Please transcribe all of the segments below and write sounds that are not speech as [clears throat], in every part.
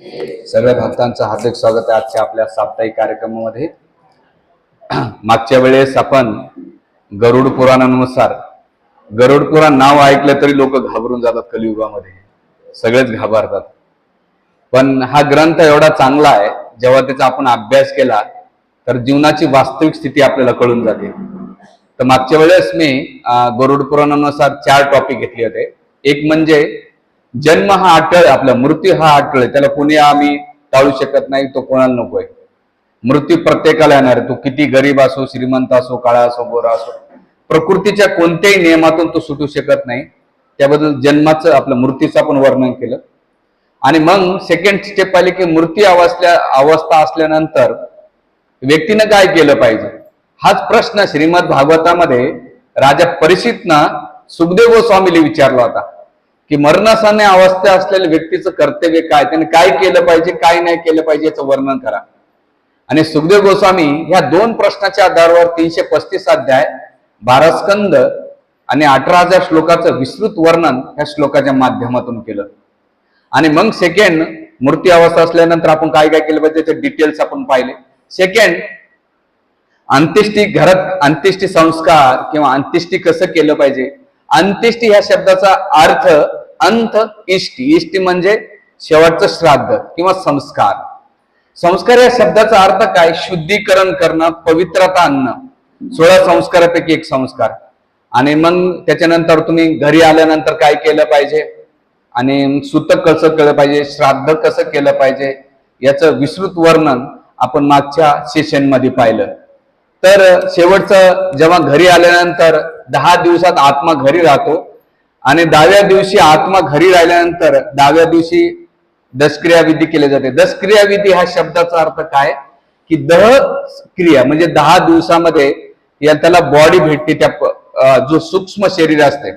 सगळ्या भक्तांचं हार्दिक स्वागत आहे आजच्या आपल्या साप्ताहिक कार्यक्रमामध्ये. मागच्या वेळेस आपण गरुड पुराणानुसार गरुड पुराण नाव ऐकलं तरी लोक घाबरून जातात कलियुगामध्ये. सगळेच घाबरतात. पण हा ग्रंथ एवढा चांगला आहे जेव्हा त्याचा आपण अभ्यास केला तर जीवनाची वास्तविक स्थिती आपल्याला कळून जाते. तर मागच्या वेळेस मी गरुड पुराणानुसार चार टॉपिक घेतले होते. एक म्हणजे जन्म हा अटळ आपला मृत्यू हा अटळ त्याला कोणी आम्ही टाळू शकत नाही तो कोणाला नकोय मृत्यू प्रत्येकाला येणार तो किती गरीब असो श्रीमंत असो काळा असो गोरा असो प्रकृतीच्या कोणत्याही नियमातून तो सुटू शकत नाही. त्याबद्दल जन्माचं आपलं मृत्यूचं आपण वर्णन केलं. आणि मग सेकंड स्टेप आली की मृत्यू अवस्था अवस्था असल्यानंतर व्यक्तीनं काय केलं पाहिजे? हाच प्रश्न श्रीमद भागवतामध्ये राजा परीक्षितनं सुखदेव गोस्वामीला विचारला होता. की मरणासाने अवस्था असलेल्या व्यक्तीचं कर्तव्य काय? त्याने काय केलं पाहिजे काय नाही केलं पाहिजे याचं वर्णन करा. आणि सुखदेव गोस्वामी ह्या दोन प्रश्नाच्या आधारावर तीनशे पस्तीस अध्याय बारा स्कंद आणि अठरा हजार श्लोकाचं विस्तृत वर्णन ह्या श्लोकाच्या माध्यमातून केलं. आणि मग सेकंड मूर्ती अवस्था असल्यानंतर आपण काय काय केलं पाहिजे? त्याचे डिटेल्स आपण पाहिले. सेकंड अंत्येष्टी घरात अंत्येष्टी संस्कार किंवा अंत्येष्टी कसं केलं पाहिजे? अंत्येष्टी ह्या शब्दाचा अर्थ अंत इष्टी. इष्टी म्हणजे शेवटचं श्राद्ध किंवा संस्कार. संस्कार या शब्दाचा अर्थ काय? शुद्धीकरण करणं पवित्रता आणणं. सोळा संस्कारापैकी एक संस्कार. आणि मग त्याच्यानंतर तुम्ही घरी आल्यानंतर काय केलं पाहिजे? आणि सुतक कसं केलं पाहिजे? श्राद्ध कसं केलं पाहिजे? याचं विस्तृत वर्णन आपण मागच्या सेशनमध्ये पाहिलं. तर शेवटचं जेव्हा घरी आल्यानंतर दहा दिवसात आत्मा घरी राहतो आणि दहाव्या दिवशी आत्मा घरी राहिल्यानंतर दहाव्या दिवशी दशक्रियाविधी केली जाते. दशक्रियाविधी हा शब्दाचा अर्थ काय? की दह क्रिया म्हणजे दहा दिवसामध्ये या त्याला बॉडी भेटते त्या जो सूक्ष्म शरीर असते.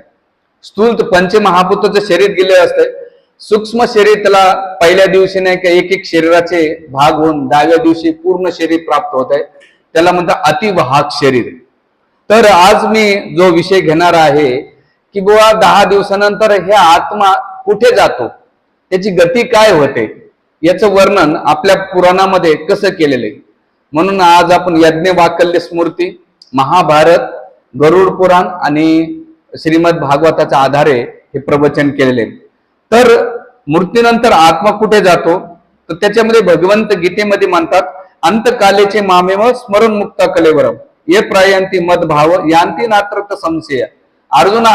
स्थूल पंचमहाभूताचं शरीर गेले असते. सूक्ष्म शरीर त्याला पहिल्या दिवशी नाही का एक एक शरीराचे भाग होऊन दहाव्या दिवशी पूर्ण शरीर प्राप्त होत आहे. त्याला म्हणतात अतिवाहक शरीर. तर आज मी जो विषय घेणार आहे की बुवा दहा दिवसानंतर हे आत्मा कुठे जातो? त्याची गती काय होते? याचं वर्णन आपल्या पुराणामध्ये कसं केलेलं आहे? म्हणून आज आपण यज्ञ वाकल्य स्मृती महाभारत गरुड पुराण आणि श्रीमद भागवताच्या आधारे हे प्रवचन केलेले तर मृत्यूनंतर आत्मा कुठे जातो? तर त्याच्यामध्ये भगवंत गीतेमध्ये म्हणतात अंतकालेचे मामेव स्मरण मुक्त कलेवरम ये प्रायंती मदभाव यांती नात्र संशय. अर्जुना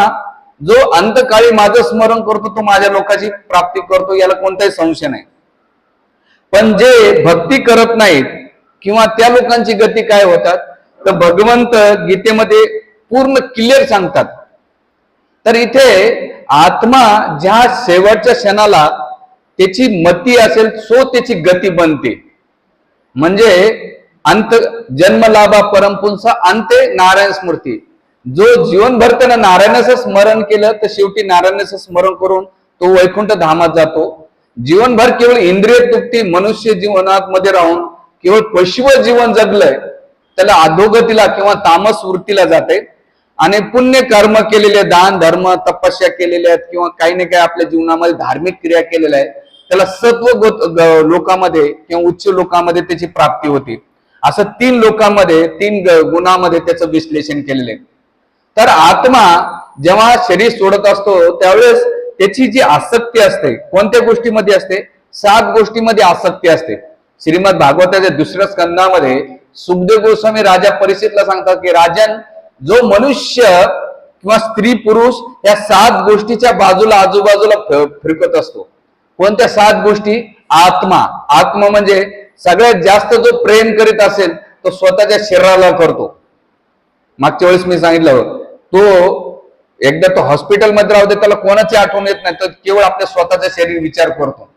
जो अंतकाळी माझं स्मरण करतो तो माझ्या लोकांची प्राप्ती करतो याला कोणताही संशय नाही. पण जे भक्ती करत नाहीत किंवा त्या लोकांची गती काय होतात तर भगवंत गीतेमध्ये पूर्ण क्लिअर सांगतात. तर इथे आत्मा ज्या शेवटच्या क्षणाला त्याची मती असेल सो त्याची गती बनते. म्हणजे अंत जन्मलाभा परमपुंसा अंते नारायण स्मृती. जो जीवनभर त्यानं नारायणाचं स्मरण केलं तर शेवटी नारायणाचं स्मरण करून तो वैकुंठ धामात जातो. जीवनभर केवळ इंद्रिय तृप्ती मनुष्य जीवनात मध्ये राहून केवळ पशुव जीवन जगलंय त्याला अधोगतीला किंवा तामस वृत्तीला जाते. आणि पुण्य कर्म केलेले दान धर्म तपस्या केलेल्या आहेत किंवा काही ना काही आपल्या जीवनामध्ये धार्मिक क्रिया केलेल्या आहेत त्याला सत्व लोकामध्ये किंवा उच्च लोकामध्ये त्याची प्राप्ती होती. असं तीन लोकांमध्ये तीन गुणामध्ये त्याचं विश्लेषण केलेलं आहे. तर आत्मा जेव्हा शरीर सोडत असतो त्यावेळेस त्याची जी आसक्ती असते कोणत्या गोष्टीमध्ये असते? सात गोष्टीमध्ये आसक्ती असते. श्रीमद भागवताच्या दुसऱ्या स्कंदामध्ये सुखदेव गोस्वामी राजा परिस्थितीला सांगतात की राजन जो मनुष्य किंवा स्त्री पुरुष या सात गोष्टीच्या बाजूला आजूबाजूला फिरकत असतो. कोणत्या सात गोष्टी? आत्मा. आत्मा म्हणजे सगळ्यात जास्त जो प्रेम करीत असेल तो स्वतःच्या शरीराला करतो. मागच्या वेळेस मी सांगितलं होतं, तो एकदा तो हॉस्पिटलमध्ये राहू दे त्याला कोणाची आठवण येत नाही तर केवळ आपल्या स्वतःचा शरीर विचार करतो.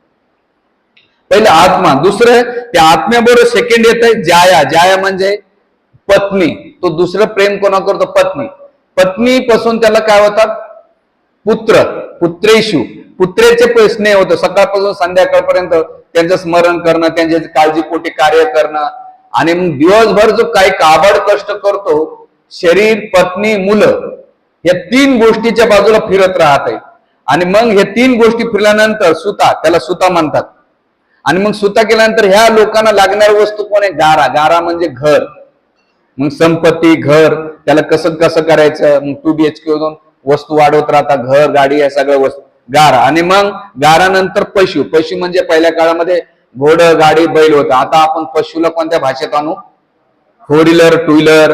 पहिले आत्मा दुसरं त्या आत्म्याबरोबर सेकंड येत आहे जाया. जाया म्हणजे पत्नी. तो दुसरं प्रेम कोणा करतो? पत्नी. पत्नी पासून त्याला काय होतात पुत्र पुत्रेशू. पुत्रेचे स्नेह होतं. सकाळपासून संध्याकाळपर्यंत त्यांचं स्मरण करणं त्यांच्या काळजीपोटी कार्य करणं. आणि मग दिवसभर जो काही काबड कष्ट करतो शरीर पत्नी मुलं या तीन गोष्टीच्या बाजूला फिरत राहत. आहे आणि मग हे तीन गोष्टी फिरल्यानंतर सुता त्याला सुता म्हणतात. आणि मग सुता केल्यानंतर ह्या लोकांना लागणारी वस्तू कोण आहे? गारा. गारा म्हणजे घर. मग संपत्ती घर त्याला कसं कसं करायचं? मग टू बी एच के वस्तू वाढवत राहतात घर गाडी या सगळ्या वस्तू. गारा. आणि मग गारानंतर पशु. पशु म्हणजे पहिल्या काळामध्ये घोड गाडी बैल होता. आता आपण पशुला कोणत्या भाषेत आणू? फोर व्हीलर टू व्हीलर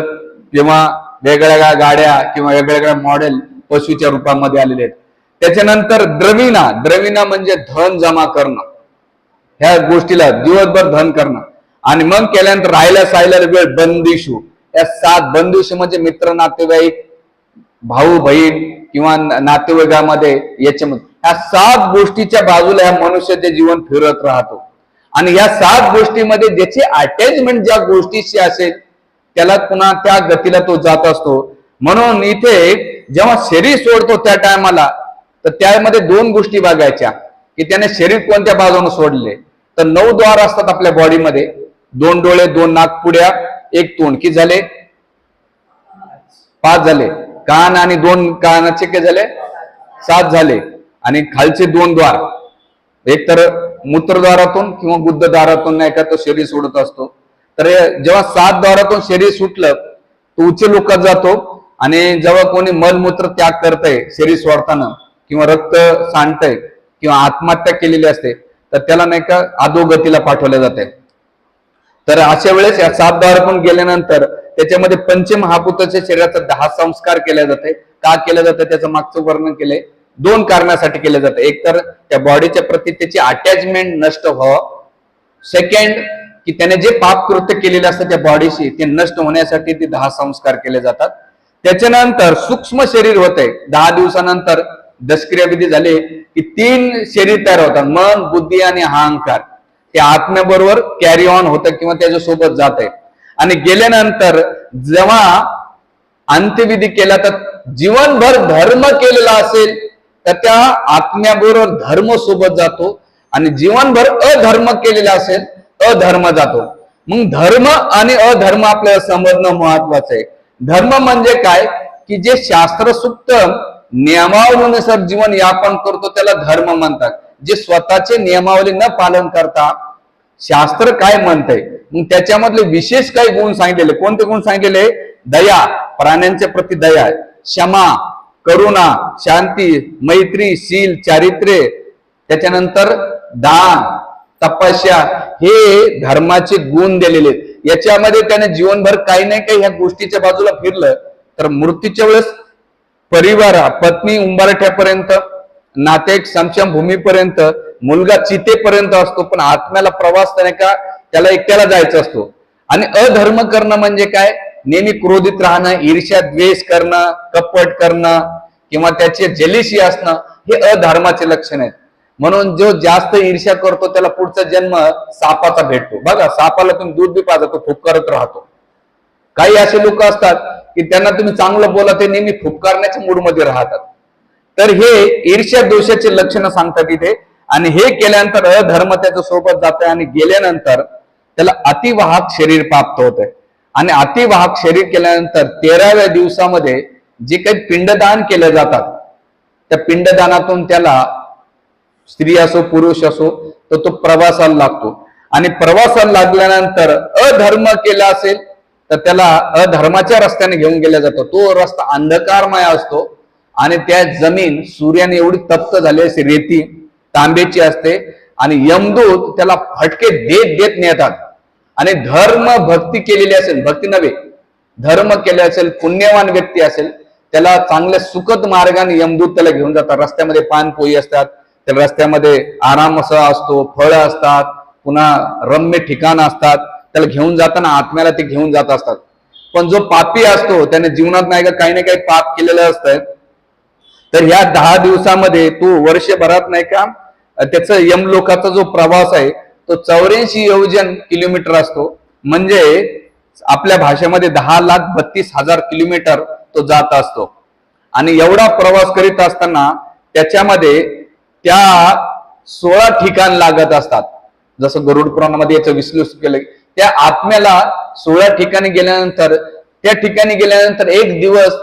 किंवा वेगवेगळ्या गाड्या किंवा वेगवेगळ्या मॉडेल पशूच्या रूपामध्ये आलेले आहेत. त्याच्यानंतर द्रविणा द्रविणा म्हणजे धन जमा करणं. ह्या गोष्टीला दिवसभर धन करणं. आणि मग केल्यानंतर राहिल्या साहिल्या वेळ बंदिशू. या सात बंदिशू म्हणजे मित्र नातेवाईक भाऊ बहीण किंवा नातेवाईकामध्ये याच्यामध्ये. ह्या सात गोष्टीच्या बाजूला ह्या मनुष्याचे जीवन फिरत राहतो. आणि या सात गोष्टीमध्ये ज्याची अटॅचमेंट ज्या गोष्टीशी असेल त्याला पुन्हा त्या गतीला तो जात असतो. म्हणून इथे जेव्हा शरीर सोडतो त्या टायमाला तर त्यामध्ये दोन गोष्टी बघायच्या की त्याने शरीर कोणत्या बाजूने सोडले. तर नऊ द्वार असतात आपल्या बॉडीमध्ये दोन डोळे दोन नागपुड्या एक तोंड. किती झाले? पाच झाले. कान आणि दोन कानाचे काय झाले? सात झाले. आणि खालचे दोन द्वार एक तर मूत्रद्वारातून किंवा बुद्धद्वारातून नाही का तो शरीर सोडत असतो. तर जेव्हा सात द्वारातून शरीर सुटलं तो उच्च लोकात जातो आणि जेव्हा कोणी मलमूत्र त्याग करतय शरीर सोडताना किंवा रक्त सांडतय किंवा आत्महत्या केलेली असते तर त्याला नाही का अधोगतीला पाठवले जाते. तर अशा वेळेस या सात द्वारातून गेल्यानंतर त्याच्यामध्ये पंचमहाभूताच्या शरीराचा दहा संस्कार केले जाते. का केलं जातं? त्याचं मागचं वर्णन केले. दोन कारणासाठी केलं जातं. एक तर त्या बॉडीच्या प्रती त्याची अटॅचमेंट नष्ट व्हावं. सेकंड की त्याने जे पाप कृत्य केलेले असतात त्या बॉडीशी ते नष्ट होण्यासाठी ते दहा संस्कार केले जातात. त्याच्यानंतर सूक्ष्म शरीर होते. दहा दिवसानंतर दशक्रियाविधी झाले की तीन शरीर तयार होतात. मन बुद्धी आणि अहंकार. ते आत्म्याबरोबर कॅरी ऑन होतं किंवा त्याच्या सोबत जात आहे आणि गेल्यानंतर जेव्हा अंत्यविधी केला तर जीवनभर धर्म केलेला असेल तर त्या आत्म्याबरोबर धर्म सोबत जातो. आणि जीवनभर अधर्म केलेला असेल अधर्म जातो. मग धर्म आणि अधर्म आपल्याला समजणं महत्वाचं आहे. धर्म म्हणजे काय? की जे शास्त्रसुक्त नियमावलीनुसार जीवन यापन करतो त्याला धर्म म्हणतात. जे स्वतःचे नियमावली न पालन करता शास्त्र काय म्हणतंय? मग त्याच्यामधले विशेष काही गुण सांगितलेले. कोणते गुण सांगितलेले? दया. प्राण्यांच्या प्रती दया क्षमा करुणा शांती मैत्री शील चारित्र्य. त्याच्यानंतर दान. तपस्या हे धर्माचे गुण दिलेले आहेत. याच्यामध्ये त्याने जीवनभर काही नाही काही ह्या गोष्टीच्या बाजूला फिरलं तर मृत्यूच्या वेळेस परिवार पत्नी उंबारठ्यापर्यंत नातेक समशम भूमीपर्यंत मुलगा चितेपर्यंत असतो पण आत्म्याला प्रवास त्याने का त्याला एकट्याला जायचं असतो. आणि अधर्म करणं म्हणजे काय? नेहमी क्रोधित राहणं ईर्ष्या द्वेष करणं कपट करणं किंवा त्याचे जलिशी असणं हे अधर्माचे लक्षण आहेत. म्हणून जो जास्त ईर्ष्या करतो त्याला पुढचा जन्म सापाचा भेटतो. बघा सापाला तुम्ही दूध बी पाहता तो राहतो. काही असे लोक असतात की त्यांना तुम्ही चांगलं बोला ते नेहमी फुपकारण्याच्या मूडमध्ये राहतात. तर हे ईर्ष्या दोषाचे लक्षणं सांगतात इथे. आणि हे केल्यानंतर अधर्म त्याच्या सोबत जात आणि गेल्यानंतर त्याला अतिवाहक शरीर प्राप्त होत आहे आणि अतिवाहक शरीर केल्यानंतर तेराव्या दिवसामध्ये जे काही पिंडदान केले जातात त्या पिंडदानातून त्याला स्त्री असो पुरुष असो तर तो प्रवासाला लागतो. आणि प्रवासाला लागल्यानंतर अधर्म केला असेल तर त्याला अधर्माच्या रस्त्याने घेऊन गेला जातो. तो रस्ता अंधकारमय असतो आणि त्या जमीन सूर्याने एवढी तप्त झाली असते रेती तांबेची असते आणि यमदूत त्याला फटके देत देत नेतात. आणि धर्म भक्ती केलेली असेल भक्ती नव्हे धर्म केले असेल पुण्यवान व्यक्ती असेल त्याला चांगल्या सुखद मार्गाने यमदूत त्याला घेऊन जातात. रस्त्यामध्ये पानपोई असतात त्या रस्त्यामध्ये आराम असा असतो फळं असतात पुन्हा रम्य ठिकाण असतात त्याला घेऊन जाताना आत्म्याला ते घेऊन जात असतात. पण जो पापी असतो त्याने जीवनात नाही का काही ना काही पाप केलेलं असतं. तर ह्या दहा दिवसामध्ये तो वर्षभरात नाही का त्याचा यमलोकाचा जो प्रवास आहे तो चौऱ्याऐंशी योजन किलोमीटर असतो. म्हणजे आपल्या भाषेमध्ये दहा लाख बत्तीस हजार किलोमीटर तो जात असतो. आणि एवढा प्रवास करीत असताना त्याच्यामध्ये त्या सोळा ठिकाण लागत असतात. जसं गरुड पुराणामध्ये याचं विश्लेषण केलं त्या आत्म्याला सोळा ठिकाणी गेल्यानंतर त्या ठिकाणी गेल्यानंतर एक दिवस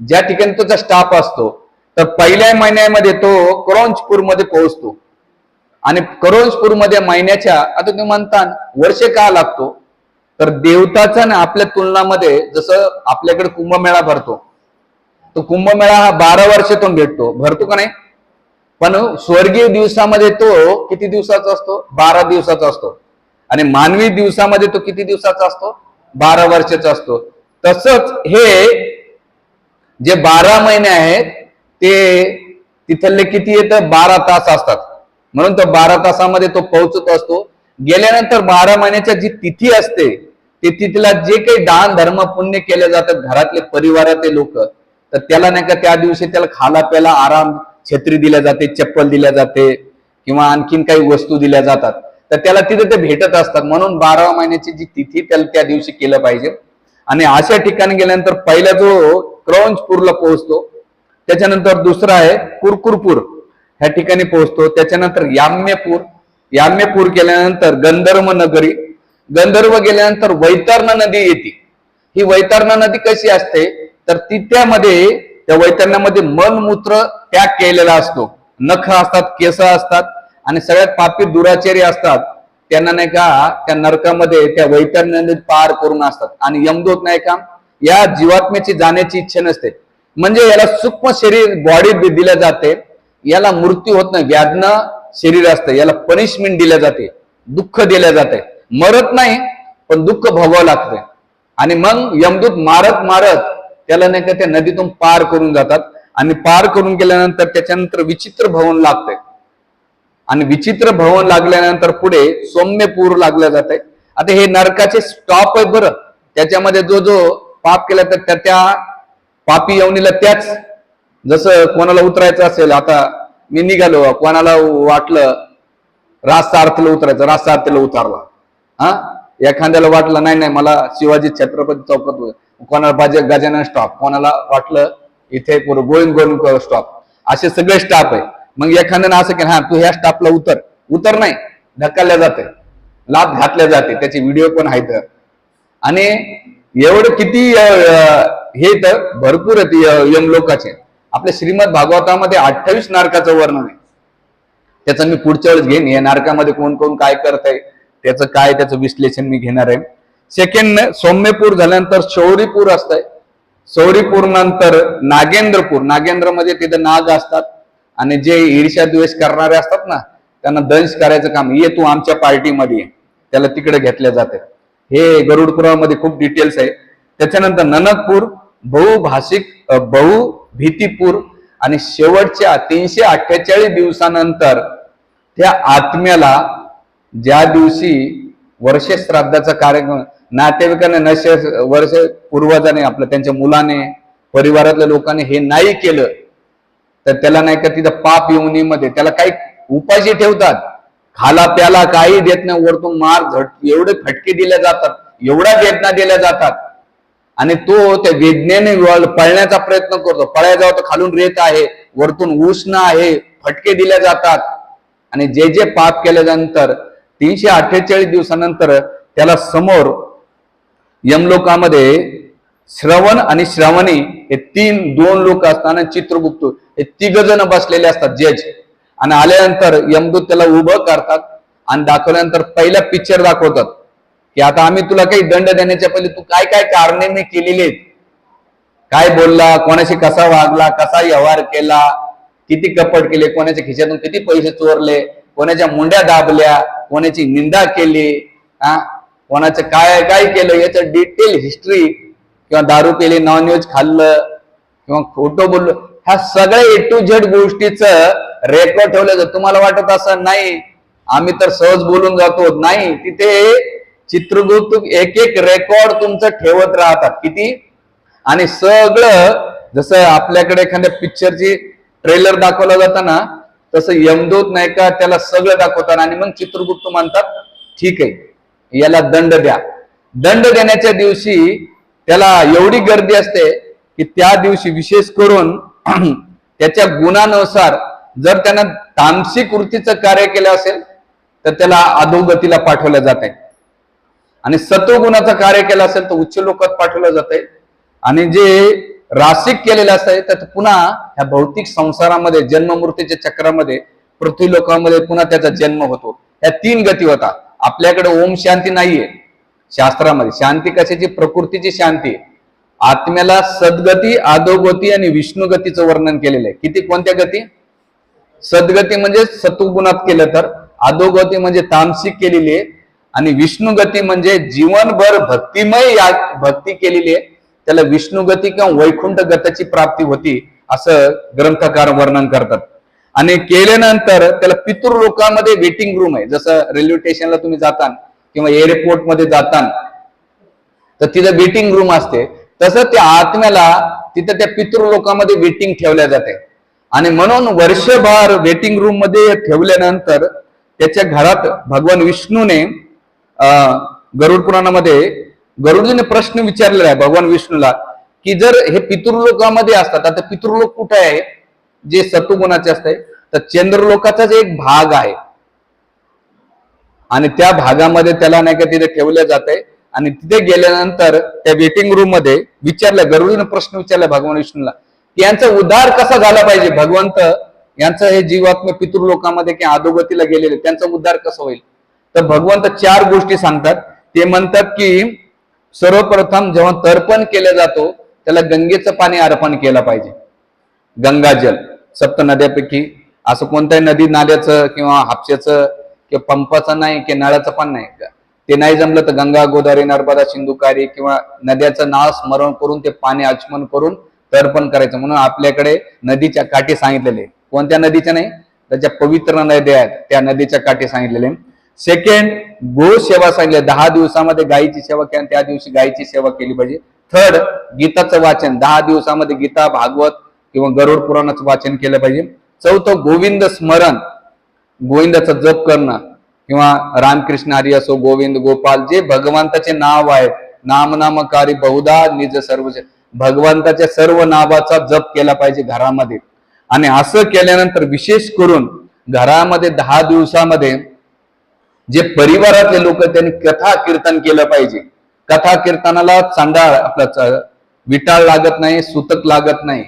ज्या ठिकाणी त्याचा स्टाफ असतो तर पहिल्या महिन्यामध्ये तो करोंजपूरमध्ये पोहोचतो. आणि करोंजपूरमध्ये महिन्याच्या आता तुम्ही म्हणता वर्ष का लागतो? तर देवताचा ना आपल्या तुलनामध्ये जसं आपल्याकडे कुंभमेळा भरतो. तो कुंभमेळा हा बारा वर्षातून भेटतो. भरतो का नाही? पण स्वर्गीय दिवसामध्ये तो किती दिवसाचा असतो? बारा दिवसाचा असतो. आणि मानवी दिवसामध्ये तो किती दिवसाचा असतो? बारा वर्षाचा असतो. तसंच हे जे बारा महिने आहेत ते तिथले किती येतं? बारा तास असतात. म्हणून तो बारा तासामध्ये तो पोहोचत असतो. गेल्यानंतर बारा महिन्याच्या जी तिथी असते ते तिथला जे काही दान धर्म पुण्य केले जातात घरातले परिवारातले लोक तर त्याला नाही का त्या दिवशी त्याला खाला प्याला आराम छत्री दिल्या जाते चप्पल दिल्या जाते किंवा आणखीन काही वस्तू दिल्या जातात. तर त्याला तिथे ते भेटत असतात. म्हणून बारावा महिन्याची जी तिथी त्याला त्या दिवशी केलं पाहिजे. आणि अशा ठिकाणी गेल्यानंतर पहिला जो क्रौंजपूरला पोहोचतो त्याच्यानंतर दुसरा आहे कुरकुरपूर. ह्या ठिकाणी पोहोचतो. त्याच्यानंतर याम्यपूर. याम्यपूर केल्यानंतर गंधर्व नगरी गंधर्व गेल्यानंतर वैतरणा नदी येते. ही वैतरणा नदी कशी असते? तर ती त्यामध्ये त्या वैतरणामध्ये मलमूत्र त्याग केलेला असतो. नख असतात केस असतात आणि सगळ्यात पापी दुराचारी असतात. त्यांना नाही का त्या नरकामध्ये त्या वैतरण्याने पार करून असतात. आणि यमदूत नाही का या जीवात्म्याची जाण्याची इच्छा नसते. म्हणजे याला सूक्ष्म शरीर बॉडी दिल्या जाते. याला मृत्यू होत नाही. व्याधन शरीर असतं. याला पनिशमेंट दिल्या जाते. दुःख दिल्या जाते. मरत नाही पण दुःख भोगावं लागतंय आणि मग यमदूत मारत मारत त्याला नाही का त्या नदीतून पार करून जातात. आणि पार करून गेल्यानंतर त्याच्यानंतर विचित्र भवन लागतंय. आणि विचित्र भवन लागल्यानंतर पुढे सौम्यपूर लागलं जात आहे आता हे नरकाचे स्टॉप आहे बरं. त्याच्यामध्ये जो जो पाप केला तर त्या त्या पापी यवनीला त्याच. जसं कोणाला उतरायचं असेल आता मी निघालो कोणाला वाटलं राजसारथीला उतरायचं राजसारथीला उतारला. हा? एखाद्याला वाटलं नाही नाही मला शिवाजी छत्रपती चौकात कोणाला बाजे गजानन स्टॉप कोणाला वाटलं इथे गोविंद गोविंद स्टॉप असे सगळे स्टाफ आहे. मग एखाद्यानं असं की हा तू ह्या स्टाफला उतर. उतर नाही ढकलल्या जाते. लाभ घातल्या जाते. त्याचे व्हिडिओ पण आहेत. आणि एवढं किती हे तर भरपूर आहेत यम लोकाचे. आपल्या श्रीमद भागवतामध्ये अठ्ठावीस नारकाचं वर्णन आहे. त्याचं मी पुढच्या वेळेस घेईन. या नारकामध्ये कोण कोण काय करत आहे त्याचं काय त्याचं विश्लेषण मी घेणार आहे. सेकंड सौम्यपूर झाल्यानंतर शौरीपूर असतंय. शौरीपूर नंतर नागेंद्रपूर. नागेंद्रमध्ये तिथे तिथं नाग असतात आणि जे ईर्ष्या द्वेष करणारे असतात ना त्यांना दंश करायचं काम. ये तू आमच्या पार्टीमध्ये ये. त्याला तिकडे घेतल्या जाते. हे गरुडपुरामध्ये खूप डिटेल्स आहे. त्याच्यानंतर ननकपूर बहुभाषिक बहु भीतीपूर आणि शेवटच्या तीनशे अठ्ठेचाळीस दिवसानंतर त्या आत्म्याला ज्या दिवशी वर्ष श्राद्धाचा कार्यक्रम नातेवाईकांना नशे वर्ष पूर्वजाने आपलं त्यांच्या मुलाने परिवारातल्या लोकांनी हे नाही केलं तर त्याला नाही का तिथं पाप येऊनीमध्ये त्याला काही उपाशी ठेवतात. खाला प्याला काही देत नाही वरतून मार झट एवढे फटके दिले जातात एवढ्या वेदना दिल्या जातात. आणि तो त्या वेदनेने पळण्याचा प्रयत्न करतो. पळायला जाऊ तर खालून रेत आहे वरतून उष्ण आहे फटके दिले जातात. आणि जे जे पाप केल्यानंतर तीनशे अठ्ठेचाळीस दिवसानंतर त्याला समोर यमलोकामध्ये श्रवण आणि श्रवणी हे तीन दोन लोक असताना चित्रगुप्त हे तिघ जण बसलेले असतात जज. आणि आल्यानंतर यमदूत त्याला उभं करतात आणि दाखवल्यानंतर पहिला पिक्चर दाखवतात की आता आम्ही तुला काही दंड देण्याच्या पहिले तू काय काय कारणे मी केलेली आहेत? काय बोलला? कोणाशी कसा वागला? कसा व्यवहार केला? किती कपट केले? कोणाच्या खिशातून किती पैसे चोरले? कोणाच्या मुंड्या दाबल्या? कोणाची निंदा केली? हा? कोणाचं काय काय केलं याचं डिटेल हिस्ट्री किंवा दारू पेली नॉनव्हेज खाल्लं किंवा खोटं बोललो ह्या सगळ्या ए टू झेड गोष्टीचं रेकॉर्ड ठेवलं जातं तुम्हाला वाटत असं नाही आम्ही तर सहज बोलून जातो. नाही तिथे चित्रगुप्त एक एक रेकॉर्ड तुमचं ठेवत राहतात. किती? आणि सगळं जसं आपल्याकडे एखाद्या पिक्चरची ट्रेलर दाखवला जाताना तसं यमदूत नाही का त्याला सगळं दाखवतात आणि मग चित्रगुप्त म्हणतात ठीक आहे. याला दंड द्या. दंड देण्याच्या दिवशी त्याला एवढी गर्दी असते की त्या दिवशी विशेष करून [clears throat] त्याच्या गुणानुसार जर त्यानं तामसी कृतीचं कार्य केलं असेल तर त्याला अधोगतीला पाठवलं जात आहे आणि सत्वगुणाचं कार्य केलं असेल तर उच्च लोकात पाठवलं जात आहे आणि जे रासिक केलेलं असतं तर पुन्हा ह्या भौतिक संसारामध्ये जन्म चक्रामध्ये पृथ्वी लोकांमध्ये पुन्हा त्याचा जन्म होतो. या तीन गती होतात आपल्याकडे ओम शांती नाहीये शास्त्रामध्ये. शांती कशाची? प्रकृतीची शांती. आत्म्याला सद्गती आदोगती आणि विष्णुगतीचं वर्णन केलेलं आहे. किती? कोणत्या गती? सद्गती म्हणजे सत्वगुणात केलं तर अधोगती म्हणजे तामसिक केलेली आहे आणि विष्णुगती म्हणजे जीवनभर भक्तिमय या भक्ती केलेली आहे. त्याला विष्णुगती किंवा वैकुंठ गताची प्राप्ती होती असं ग्रंथकार वर्णन करतात. आणि केल्यानंतर त्याला पितृलोकामध्ये वेटिंग रूम आहे. जसं रेल्वे स्टेशनला तुम्ही जाता किंवा एअरपोर्टमध्ये जाता तर तिथं वेटिंग रूम असते. तसं त्या आत्म्याला तिथं त्या पितृलोकामध्ये वेटिंग ठेवल्या जाते. आणि म्हणून वर्षभर वेटिंग रूममध्ये ठेवल्यानंतर त्याच्या घरात भगवान विष्णूने गरुड पुराणामध्ये गरुडजीने प्रश्न विचारलेला आहे भगवान विष्णूला की जर हे पितृलोकामध्ये असतात आता पितृलोक कुठे आहे? जे सत्वगुणाचे असते. तर चंद्रलोकाचाच एक भाग आहे. आणि त्या भागामध्ये त्याला नाही का तिथे ठेवलं जाते आणि तिथे गेल्यानंतर त्या वेटिंग रूममध्ये विचारलं गरुडीनं प्रश्न विचारला भगवान विष्णूला की यांचा उद्धार कसा झाला पाहिजे? भगवंत यांचं हे जीवात्म पितृलोकामध्ये किंवा अधोगतीला गेलेले त्यांचा उद्धार कसा होईल? तर भगवंत चार गोष्टी सांगतात. ते म्हणतात की सर्वप्रथम जेव्हा तर्पण केलं जातो त्याला गंगेचं पाणी अर्पण केलं पाहिजे. गंगाजल सप्त नद्यापैकी असं कोणत्याही नदी नाल्याचं किंवा हापशाचं किंवा पंपाचं नाही किंवा नळाचं पण नाही. ते नाही जमलं तर गंगा गोदावरी नर्मदा सिंधुकारी किंवा नद्याचं नाव स्मरण करून ते पाणी आचमन करून तर्पण करायचं. म्हणून आपल्याकडे नदीच्या काठी सांगितलेले. कोणत्या नदीच्या नाही? त्याच्या पवित्र नद्या आहेत त्या नदीच्या काठी सांगितलेले. सेकंड गो सेवा सांगितले. दहा दिवसामध्ये गायीची सेवा केली त्या दिवशी गायीची सेवा केली पाहिजे. थर्ड गीताचं वाचन. दहा दिवसामध्ये गीता भागवत किंवा गरुड पुराणाचं वाचन केलं पाहिजे. चौथं गोविंद स्मरण. गोविंदाचं जप करणं किंवा रामकृष्ण हरी असो गोविंद गोपाल जे भगवंताचे नाव आहेत नामनामकारी बहुधा निज सर्व भगवंताच्या सर्व नावाचा जप केला पाहिजे घरामध्ये. आणि असं केल्यानंतर विशेष करून घरामध्ये दहा दिवसामध्ये जे परिवारातले लोक त्यांनी कथा कीर्तन केलं पाहिजे. कथा कीर्तनाला चांडाळ आपला च- विटाळ लागत नाही सुतक लागत नाही.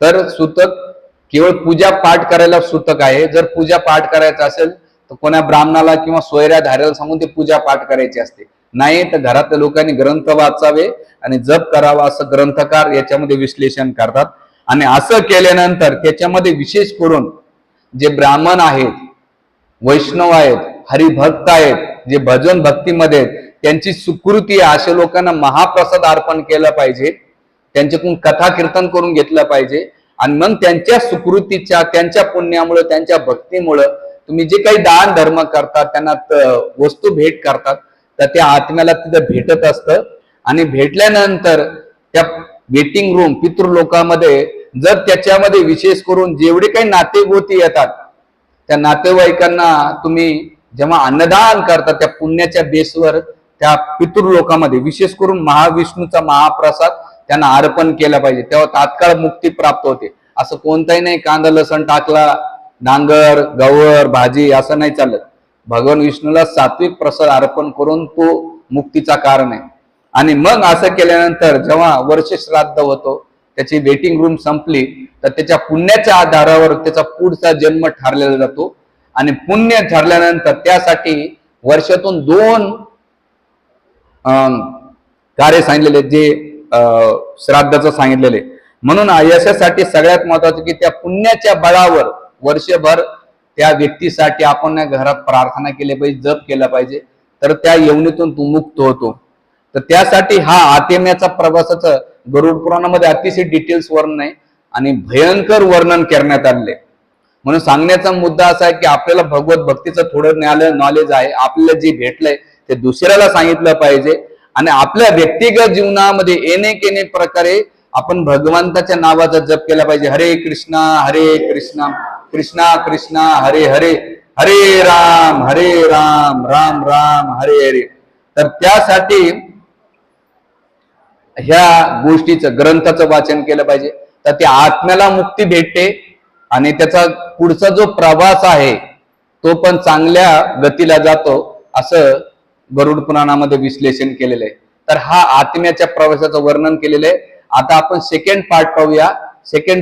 तर सुतक केवळ पूजा पाठ करायला सूतक आहे. जर पूजा पाठ करायचं असेल तर कोणा ब्राह्मणाला किंवा सोयऱ्या धाऱ्याला सांगून ते पूजा पाठ करायची असते. नाही तर घरातल्या लोकांनी ग्रंथ वाचावे आणि जप करावा असं ग्रंथकार याच्यामध्ये विश्लेषण करतात. आणि असं केल्यानंतर त्याच्यामध्ये विशेष करून जे ब्राह्मण आहेत वैष्णव आहेत हरिभक्त आहेत जे भजन भक्तीमध्ये आहेत त्यांची सुकृती आहे. अशा लोकांना महाप्रसाद अर्पण केलं पाहिजे. त्यांच्याकडून कथा कीर्तन करून घेतलं पाहिजे. आणि मग त्यांच्या सुकृतीच्या त्यांच्या पुण्यामुळं त्यांच्या भक्तीमुळं तुम्ही जे काही दान धर्म करतात त्यांना वस्तू भेट करतात तर त्या आत्म्याला तिथं भेटत असतं. आणि भेटल्यानंतर त्या वेटिंग रूम पितृलोकामध्ये जर त्याच्यामध्ये विशेष करून जेवढे काही नातेगोती येतात त्या नातेवाईकांना तुम्ही जेव्हा अन्नदान करता त्या पुण्याच्या बेसवर त्या पितृलोकामध्ये विशेष करून महाविष्णूचा महाप्रसाद त्यांना अर्पण केलं पाहिजे. तेव्हा तात्काळ मुक्ती प्राप्त होते. असं कोणताही नाही कांदा लसण टाकला डांगर गवर भाजी असं नाही चालत. भगवान विष्णूला सात्विक प्रसाद अर्पण करून तो मुक्तीचा कारण आहे. आणि मग असं केल्यानंतर जेव्हा वर्ष श्राद्ध होतो त्याची वेटिंग रूम संपली तर त्याच्या पुण्याच्या आधारावर त्याचा पुढचा जन्म ठरलेला जातो. आणि पुण्य ठरल्यानंतर त्यासाठी वर्षातून दोन अं, कार्य सांगितलेले जे श्राद्धाचं सांगितलेले म्हणून यशासाठी सगळ्यात महत्वाचं की त्या पुण्याच्या बळावर वर्षभर त्या व्यक्तीसाठी आपण या घरात प्रार्थना केली पाहिजे जप केला पाहिजे. तर त्या यवनीतून तू मुक्त होतो. तर त्यासाठी हा आतेम्याचा प्रवासाचं गरुड पुराणामध्ये अतिशय डिटेल्स वर्णन आहे आणि भयंकर वर्णन करण्यात आले म्हणून सांगण्याचा मुद्दा असा आहे की आपल्याला भगवत भक्तीचं थोडं नॉलेज आहे. आपल्याला जे भेटलंय ते दुसऱ्याला सांगितलं पाहिजे. आणि आपल्या व्यक्तिगत जीवनामध्ये येणे केने प्रकारे आपण भगवंताच्या नावाचा जप केला पाहिजे. हरे कृष्णा हरे कृष्णा कृष्णा कृष्णा हरे हरे हरे राम हरे राम राम राम हरे हरे. तर त्यासाठी ह्या गोष्टीचं ग्रंथाचं वाचन केलं पाहिजे. तर ते आत्म्याला मुक्ती भेटते आणि त्याचा पुढचा जो प्रवास आहे तो पण चांगल्या गतीला जातो असं गरुड पुराणामध्ये विश्लेषण केलेलं आहे. तर हा आत्म्याच्या प्रवासाचं वर्णन केलेलं आहे. आता आपण सेकंड पार्ट पाहूया. सेकंड